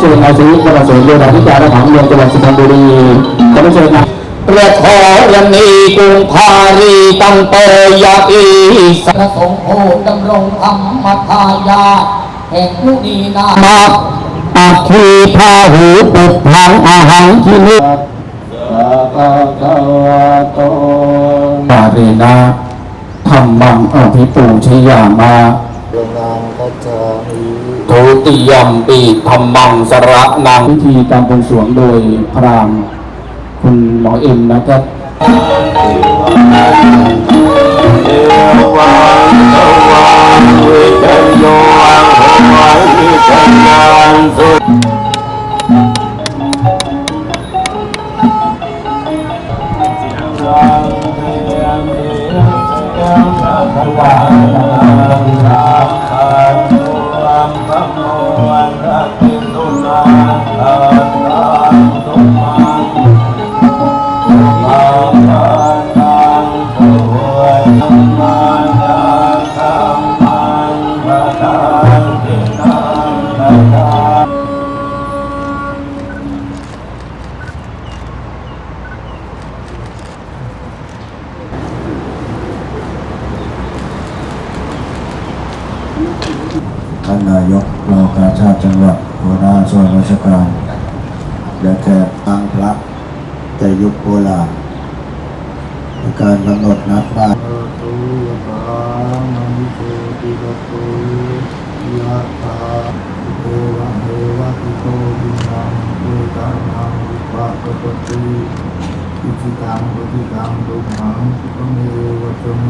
เชิญเอาชีวิตประสงค์โดยอธิการของเมืองจังหวัดสุพรรณบุรีขอเชิญครับประทอรณีกรุงพารีตังเตยาอีสระสงโอดำรงธรรมทายาแห่งมุนีนามาอาคีพาหูปุดพังอาหังที่นิปารินาธรรมังอภิปูชยามา ทุติยมปีธรรมังสระนังพิธีการบวงสรวงโดยพรามคุณหมอเอ็มนะครับท่ Ah. ่านนายกรองการชาติจังหวัดหัวหน้าส่วนราชการ และแขกทางพระแต่ยุคโบราณการกำหนดนัดบ้านอิจิตังปฏิตังตุม